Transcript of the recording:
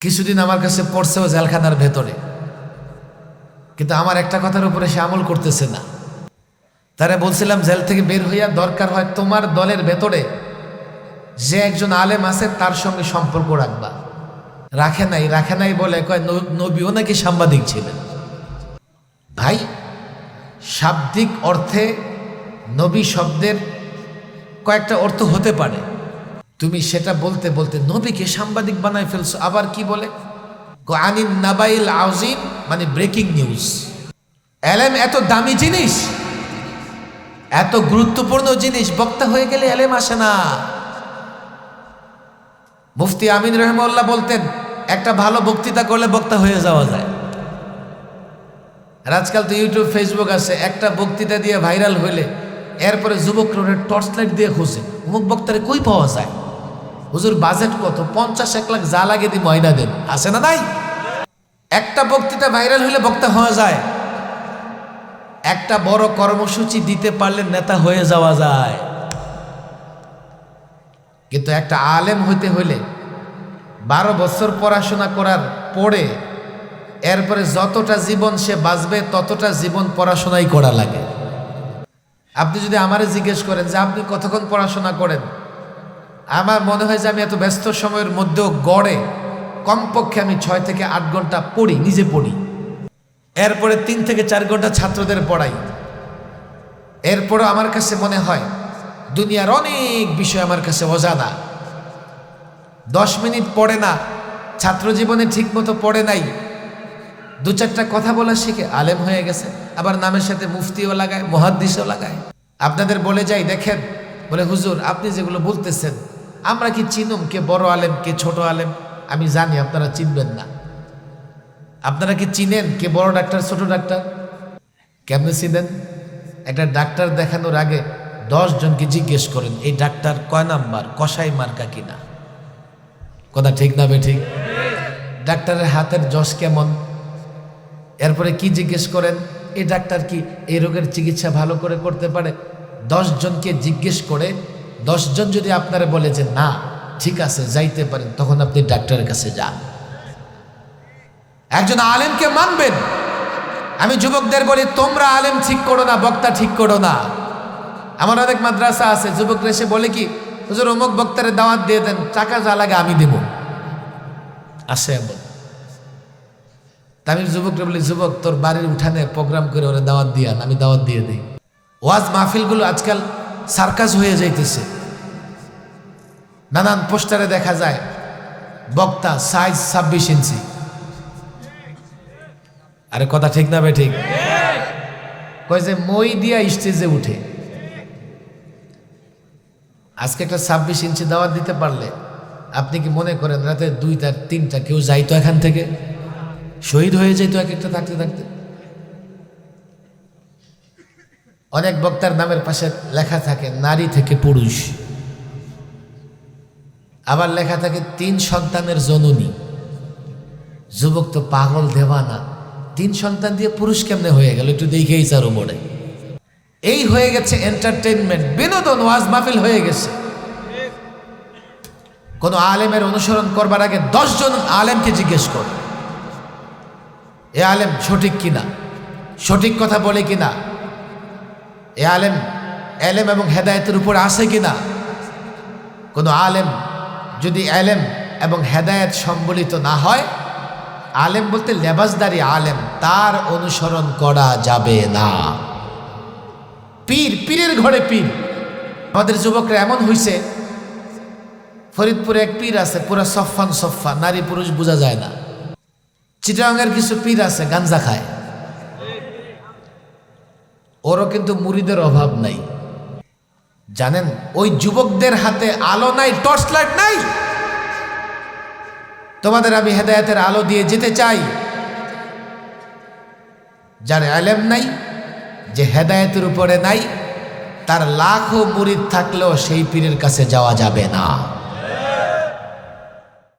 কিছুদিন আমার কাছে পড়ছেও জেলখানার ভেতরে। কিন্তু আমার একটা কথার উপরে সে আমল করতেছে না। তারা বলছিলাম, জেল থেকে বের হইয়া দরকার হয় তোমার দলের ভেতরে যে একজন আলেম আছে তার সঙ্গে সম্পর্ক রাখবা। রাখে নাই রাখে নাই বলে কয় নবীও নাকি সাংবাদিক ছিলেন? ভাই, শাব্দিক অর্থে নবী শব্দের কয়েকটা অর্থ হতে পারে। তুমি সেটা বলতে বলতে নবীকে সাংবাদিক বানায় ফেলছো, আবার কি বলে? আনিন নাবাইল আউজিন মানে ব্রেকিং নিউজ এলেম এত দামি জিনিস, এত গুরুত্বপূর্ণ জিনিস, বক্তা হয়ে গেলে এলেম আসে না। মুফতি আমিন রহমল্লাহ বলতেন, একটা ভালো বক্তৃতা করলে বক্তা হয়ে যাওয়া যায়। আর আজকাল তো ইউটিউব, ফেসবুক আছে, একটা বক্তৃতা দিয়ে ভাইরাল হইলে, এরপরে যুবক টর্চ লাইট দিয়ে খুঁজে, অমুক বক্তারে কই পাওয়া যায়? হুজুর বাজেট কত? পঞ্চাশ, এক লাখ যা লাগে দি ময়না দেন। আছে না নাই? একটা বক্তৃতা ভাইরাল হইলে বক্তা হওয়া যায়। একটা বড় কর্মসূচি দিতে পারলে নেতা হয়ে যাওয়া যায়। কিন্তু একটা আলেম হইতে হইলে বারো বছর পড়াশোনা করার পরে এরপরে যতটা জীবন সে বাঁচবে, ততটা জীবন পড়াশোনাই করা লাগে। আপনি যদি আমারে জিজ্ঞেস করেন যে, আপনি কতক্ষণ পড়াশোনা করেন? আমার মনে হয় যে আমি এত ব্যস্ত সময়ের মধ্যেও গড়ে, কমপক্ষে আমি ছয় থেকে আট ঘণ্টা পড়ি, নিজে পড়ি। এরপরে তিন থেকে চার ঘণ্টা ছাত্রদের পড়াই। এরপরও আমার কাছে মনে হয়, দুনিয়ার অনেক বিষয় আমার কাছে অজানা। দশ মিনিট পড়ে না, ছাত্র জীবনে ঠিকমতো পড়ে নাই। দু চারটা কথা বলা শিখে আলেম হয়ে গেছে, আবার নামের সাথে মুফতিও লাগায়, মহাদ্দিসও লাগায়। আপনাদের বলে যাই, দেখেন, বলে, হুজুর, আপনি যেগুলো বলতেছেন আমরা কি চিনুম কে বড় আলেম, কে ছোট আলেম? আমি জানি আপনারা চিনবেন না। আপনারা কি চিনেন কে বড় ডাক্তার, ছোট ডাক্তার? কেমনে চিনেন? একটা ডাক্তার দেখানোর আগে দশ জনকে জিজ্ঞেস করেন, এই ডাক্তার কয় নাম্বার? কষাই মার্কা কিনা কথা ঠিক না ঠিক ডাক্তারের হাতের যশ কেমন? এরপরে কি জিজ্ঞেস করেন, এই ডাক্তার কি এই রোগের চিকিৎসা ভালো করে করতে পারে? দশ জনকে জিজ্ঞেস করে জন যদি আপনারা বলে যে, না, ঠিক আছে, যাইতে পারেন, তখন আপনি ডাক্তারের কাছে যান। একজন আলেমকে মানবেন। আমি যুবকদের বলি, তোমরা আলেম ঠিক করো না, বক্তা ঠিক করো না। আমার অনেক মাদ্রাসা আছে, যুবকরা এসে বলে কি, হুজুর, অমুক বক্তারে দাওয়াত দিয়ে দেন, টাকা যা লাগে আমি দেব। আসে আমি যুবকরা বলি, যুবক, তোর বাড়ির উঠানে প্রোগ্রাম করে ওরা দাওয়াত দিয়ান আমি দাওয়াত দিয়ে দিই। ওয়াজ মাহফিলগুলো আজকাল সার্কাস হয়ে যাইতেছে। নানান পোস্টারে দেখা যায়, বক্তা সাইজ ছাব্বিশ ইঞ্চি। আরে কথা ঠিক না ঠিক। কয় যে মই দিয়া স্টেজে উঠে। আজকে একটা ছাব্বিশ ইঞ্চি দাওয়াত দিতে পারলে, আপনি কি মনে করেন রাতে দুইটা, তিনটা কেউ যাইতো এখান থেকে? শহীদ হয়ে যেত এক একটা থাকতে থাকতে। অনেক বক্তার নামের পাশে লেখা থাকে, নারী থেকে পুরুষ। আবার লেখা থাকে, তিন সন্তানের জননী। যুবক তো পাগল দেওয়া না তিন সন্তান দিয়ে পুরুষ কেমনে হয়ে গেল? একটু দেখেই চার মনে। এই হয়ে গেছে এন্টারটেনমেন্ট বিনোদন ওয়াজ মাহফিল হয়ে গেছে। কোন আলেমের অনুসরণ করবার আগে জন আলেমকে জিজ্ঞেস কর। এ আলেম সঠিক কিনা? সঠিক কথা বলে কিনা? এ আলেম, এলেম এবং হেদায়েতের উপর আছে কিনা? কোনো আলেম যদি এলেম এবং হেদায়েত সম্বলিত না হয়, আলেম বলতে লেবাসদারি আলেম, তার অনুসরণ করা যাবে না। পীর, পীরের ঘরে পীর। আমাদের যুবকরা এমন হইছে, ফরিদপুরে এক পীর আছে, পুরা সফান সফা নারী পুরুষ বোঝা যায় না। চিটাঙ্গের কিছু পীর আছে, গাঞ্জা খায়। ওরও কিন্তু মুড়িদের অভাব নাই। জানেন, ওই যুবকদের হাতে আলো নাই টর্চ লাইট নাই? তোমাদের আমি হেদায়তের আলো দিয়ে যেতে চাই। যার আলেম নাই, যে হেদায়তের উপরে নাই, তার লাখো মুরিদ থাকলেও সেই পীরের কাছে যাওয়া যাবে না।